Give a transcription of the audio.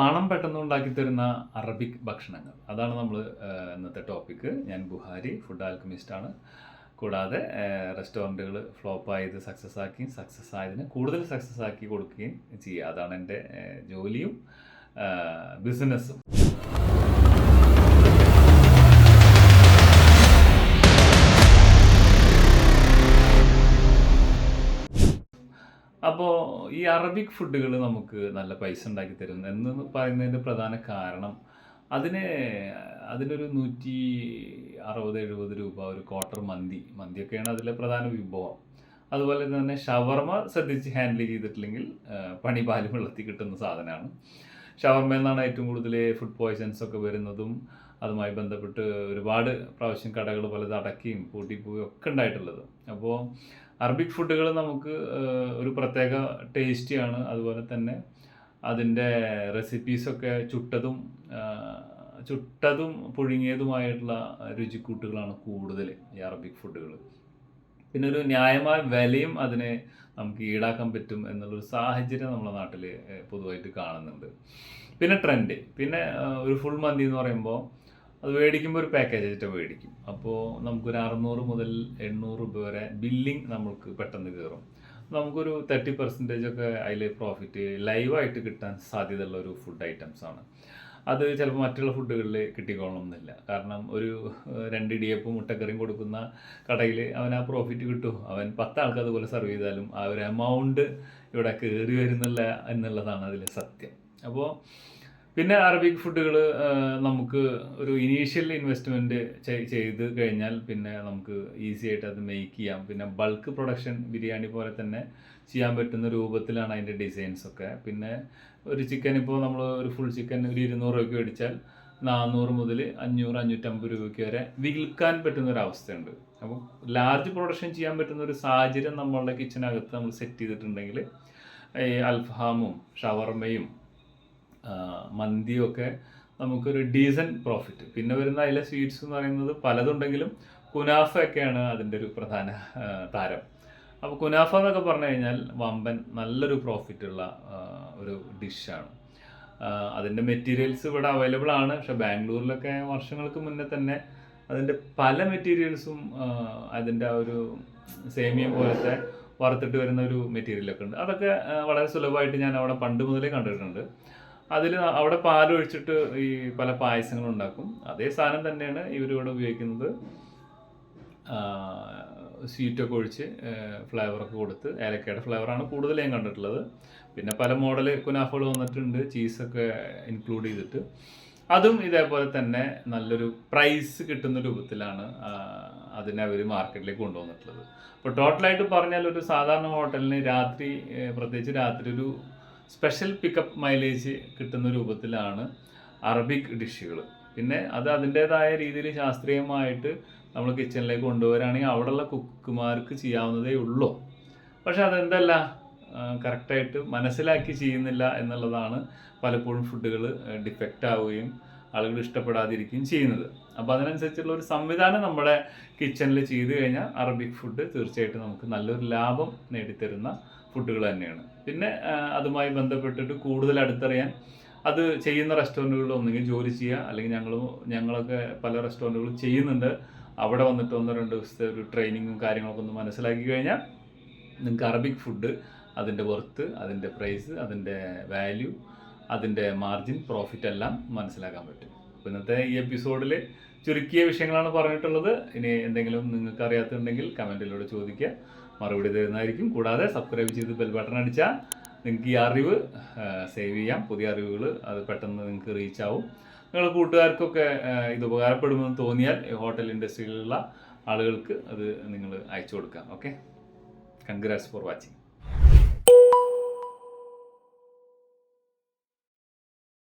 പണം പെട്ടെന്ന് ഉണ്ടാക്കി തരുന്ന അറബിക് ഭക്ഷണങ്ങൾ. അതാണ് നമ്മൾ ഇന്നത്തെ ടോപ്പിക്ക് ഞാൻ ബുഹാരി ഫുഡ് ആൽക്കമിസ്റ്റ് ആണ്. കൂടാതെ റെസ്റ്റോറന്റുകൾ ഫ്ലോപ്പ് ആയത് സക്സസ് ആക്കി സക്സസ് ആയതിന് കൂടുതൽ സക്സസ് ആക്കി കൊടുക്കുകയും ചെയ്യുക അതാണ് എന്റെ ജോലിയും ബിസിനസ്സും അപ്പോൾ ഈ അറബിക് ഫുഡുകൾ നമുക്ക് നല്ല പൈസ ഉണ്ടാക്കി തരും എന്ന് പറയുന്നതിന്റെ പ്രധാന കാരണം അതിന് അതിനൊരു നൂറ്റി അറുപത് എഴുപത് രൂപ ഒരു ക്വാർട്ടർ മന്തി മന്തിയൊക്കെയാണ് അതിലെ പ്രധാന വിഭവം. അതുപോലെ തന്നെ ഷവർമ ശ്രദ്ധിച്ച് ഹാൻഡിൽ ചെയ്തിട്ടില്ലെങ്കിൽ പണി പാലും വെള്ളത്തിൽ കിട്ടുന്ന സാധനമാണ്. ഷവർമയിൽ നിന്നാണ് ഏറ്റവും കൂടുതൽ ഫുഡ് പോയ്സൺസ് ഒക്കെ വരുന്നതും അതുമായി ബന്ധപ്പെട്ട് ഒരുപാട് പ്രാവശ്യം കടകൾ പലത് അടക്കുകയും പൂട്ടിപ്പോവുകയും ഒക്കെ ഉണ്ടായിട്ടുള്ളത്. അപ്പോൾ അറബിക് ഫുഡുകൾ നമുക്ക് ഒരു പ്രത്യേക ടേസ്റ്റിയാണ്. അതുപോലെ തന്നെ അതിന്റെ റെസിപ്പീസൊക്കെ ചുട്ടതും ചുട്ടതും പുഴുങ്ങിയതുമായിട്ടുള്ള രുചിക്കൂട്ടുകളാണ് കൂടുതൽ ഈ അറബിക് ഫുഡുകൾ. പിന്നെ ഒരു ന്യായമായ വിലയും അതിനെ നമുക്ക് ഈടാക്കാൻ പറ്റും എന്നുള്ളൊരു സാഹചര്യം നമ്മുടെ നാട്ടിൽ പൊതുവായിട്ട് കാണുന്നുണ്ട്. പിന്നെ ട്രെൻഡ് പിന്നെ ഒരു ഫുൾ മന്തി എന്ന് പറയുമ്പോൾ അത് മേടിക്കുമ്പോൾ ഒരു പാക്കേജ് ആയിട്ട് മേടിക്കും. അപ്പോൾ നമുക്കൊരു അറുന്നൂറ് മുതൽ എണ്ണൂറ് രൂപ വരെ ബില്ലിംഗ് നമുക്ക് പെട്ടെന്ന് കയറും നമുക്കൊരു തേർട്ടി പെർസെന്റേജ് ഒക്കെ അതിൽ പ്രോഫിറ്റ് ലൈവായിട്ട് കിട്ടാൻ സാധ്യതയുള്ള ഒരു ഫുഡ് ഐറ്റംസ് ആണ്. അത് ചിലപ്പോൾ മറ്റുള്ള ഫുഡുകളിൽ കിട്ടിക്കോളണം എന്നില്ല കാരണം ഒരു രണ്ട് ഇടിയപ്പും മുട്ടക്കറിയും കൊടുക്കുന്ന കടയിൽ അവൻ ആ പ്രോഫിറ്റ് കിട്ടും. അവൻ പത്ത് ആൾക്ക് അതുപോലെ സെർവ് ചെയ്താലും ആ ഒരു എമൗണ്ട് ഇവിടെ കയറി വരുന്നില്ല എന്നുള്ളതാണ് അതിലെ സത്യം. അപ്പോൾ പിന്നെ അറബിക് ഫുഡുകൾ നമുക്ക് ഒരു ഇനീഷ്യൽ ഇൻവെസ്റ്റ്മെന്റ് ചെയ്ത് കഴിഞ്ഞാൽ പിന്നെ നമുക്ക് ഈസി ആയിട്ട് അത് മേക്ക് ചെയ്യാം. പിന്നെ ബൾക്ക് പ്രൊഡക്ഷൻ ബിരിയാണി പോലെ തന്നെ ചെയ്യാൻ പറ്റുന്ന രൂപത്തിലാണ് അതിന്റെ ഡിസൈൻസ് ഒക്കെ. പിന്നെ ഒരു ചിക്കൻ ഇപ്പോൾ നമ്മൾ ഒരു ഫുൾ ചിക്കൻ ഒരു ഇരുന്നൂറ് രൂപയ്ക്ക് മേടിച്ചാൽ നാനൂറ് മുതൽ അഞ്ഞൂറ് അഞ്ഞൂറ്റമ്പത് രൂപയ്ക്ക് വരെ വിൽക്കാൻ പറ്റുന്ന ഒരു അവസ്ഥയുണ്ട്. അപ്പോൾ ലാർജ് പ്രൊഡക്ഷൻ ചെയ്യാൻ പറ്റുന്ന ഒരു സാഹചര്യം നമ്മളുടെ കിച്ചനകത്ത് നമ്മൾ സെറ്റ് ചെയ്തിട്ടുണ്ടെങ്കിൽ ഈ അൽഫാമും ഷവർമയും ആ, മന്തിയും ഒക്കെ നമുക്കൊരു ഡീസന്റ് പ്രോഫിറ്റ് പിന്നെ വരുന്ന അതിലെ സ്വീറ്റ്സ് എന്ന് പറയുന്നത് പലതുണ്ടെങ്കിലും കുനാഫ ഒക്കെയാണ് അതിന്റെ ഒരു പ്രധാന താരം. അപ്പോൾ കുനാഫ എന്നൊക്കെ പറഞ്ഞു കഴിഞ്ഞാൽ വമ്പൻ നല്ലൊരു പ്രോഫിറ്റുള്ള ഒരു ഡിഷാണ് അതിന്റെ മെറ്റീരിയൽസ് ഇവിടെ അവൈലബിൾ ആണ്. പക്ഷെ ബാംഗ്ലൂരിലൊക്കെ വർഷങ്ങൾക്ക് മുന്നേ തന്നെ അതിന്റെ പല മെറ്റീരിയൽസും അതിന്റെ ആ ഒരു സേമിയം പോലത്തെ വറുത്തിട്ട് വരുന്ന ഒരു മെറ്റീരിയലൊക്കെ ഉണ്ട്. അതൊക്കെ വളരെ സുലഭമായിട്ട് ഞാൻ അവിടെ പണ്ട് മുതലേ കണ്ടിട്ടുണ്ട്. അതിൽ അവിടെ പാലൊഴിച്ചിട്ട് ഈ പല പായസങ്ങളും ഉണ്ടാക്കും അതേ സാധനം തന്നെയാണ് ഇവരിവിടെ ഉപയോഗിക്കുന്നത്. സ്വീറ്റൊക്കെ ഒഴിച്ച് ഫ്ലേവറൊക്കെ കൊടുത്ത് ഏലക്കയുടെ ഫ്ലേവറാണ് കൂടുതൽ ഞാൻ കണ്ടിട്ടുള്ളത്. പിന്നെ പല മോഡൽ കുനാഫകൾ വന്നിട്ടുണ്ട് ചീസൊക്കെ ഇൻക്ലൂഡ് ചെയ്തിട്ട്. അതും ഇതേപോലെ തന്നെ നല്ലൊരു പ്രൈസ് കിട്ടുന്ന രൂപത്തിലാണ് അതിനെ അവർ മാർക്കറ്റിലേക്ക് കൊണ്ടുവന്നിട്ടുള്ളത്. അപ്പോൾ ടോട്ടലായിട്ട് പറഞ്ഞാൽ ഒരു സാധാരണ ഹോട്ടലിന് രാത്രി പ്രത്യേകിച്ച് രാത്രി ഒരു സ്പെഷ്യൽ പിക്കപ്പ് മൈലേജ് കിട്ടുന്ന രൂപത്തിലാണ് അറബിക് ഡിഷുകൾ. പിന്നെ അത് അതിന്റേതായ രീതിയിൽ ശാസ്ത്രീയമായിട്ട് നമ്മൾ കിച്ചണിലേക്ക് കൊണ്ടുവരികയാണെങ്കിൽ അവിടെയുള്ള കുക്കുമാർക്ക് ചെയ്യാവുന്നതേ ഉള്ളൂ. പക്ഷെ അതെന്തല്ല കറക്റ്റായിട്ട് മനസ്സിലാക്കി ചെയ്യുന്നില്ല എന്നുള്ളതാണ് പലപ്പോഴും ഫുഡുകൾ ഡിഫക്റ്റ് ആവുകയും ആളുകൾ ഇഷ്ടപ്പെടാതിരിക്കുകയും ചെയ്യുന്നത്. അപ്പോൾ അതിനനുസരിച്ചുള്ള ഒരു സംവിധാനം നമ്മുടെ കിച്ചണിൽ ചെയ്തു കഴിഞ്ഞാൽ അറബിക് ഫുഡ് തീർച്ചയായിട്ടും നമുക്ക് നല്ലൊരു ലാഭം നേടിത്തരുന്ന ഫുഡുകൾ തന്നെയാണ്. പിന്നെ അതുമായി ബന്ധപ്പെട്ടിട്ട് കൂടുതൽ അടുത്തറിയാൻ അത് ചെയ്യുന്ന റെസ്റ്റോറന്റുകളിൽ ഒന്നുകിൽ ജോലി ചെയ്യുക. അല്ലെങ്കിൽ ഞങ്ങൾ ഞങ്ങളൊക്കെ പല റെസ്റ്റോറന്റുകളും ചെയ്യുന്നുണ്ട്. അവിടെ വന്നിട്ട് ഒന്നോ രണ്ട് ദിവസത്തെ ഒരു ട്രെയിനിങ്ങും കാര്യങ്ങളൊക്കെ ഒന്ന് മനസ്സിലാക്കി കഴിഞ്ഞാൽ നിങ്ങൾക്ക് അറബിക് ഫുഡ് അതിന്റെ വർത്ത് അതിന്റെ പ്രൈസ് അതിന്റെ വാല്യൂ അതിന്റെ മാർജിൻ പ്രോഫിറ്റ് എല്ലാം മനസ്സിലാക്കാൻ പറ്റും. അപ്പോൾ ഇന്നത്തെ ഈ എപ്പിസോഡിൽ ചുരുക്കിയ വിഷയങ്ങളാണ് പറഞ്ഞിട്ടുള്ളത്. ഇനി എന്തെങ്കിലും നിങ്ങൾക്ക് അറിയാത്തുണ്ടെങ്കിൽ കമന്റിലൂടെ ചോദിക്കുക. മറുപടി തരുന്നതായിരിക്കും. കൂടാതെ സബ്സ്ക്രൈബ് ചെയ്ത് ബെൽ ബട്ടൺ അടിച്ചാൽ നിങ്ങൾക്ക് ഈ അറിവ് സേവ് ചെയ്യാം. പുതിയ അറിവുകൾ അത് പെട്ടെന്ന് നിങ്ങൾക്ക് റീച്ച് ആവും. നിങ്ങളുടെ കൂട്ടുകാർക്കൊക്കെ ഇത് ഉപകാരപ്പെടുമെന്ന് തോന്നിയാൽ ഹോട്ടൽ ഇൻഡസ്ട്രിയിലുള്ള ആളുകൾക്ക് അത് നിങ്ങൾ അയച്ചു കൊടുക്കാം. Okay congrats for watching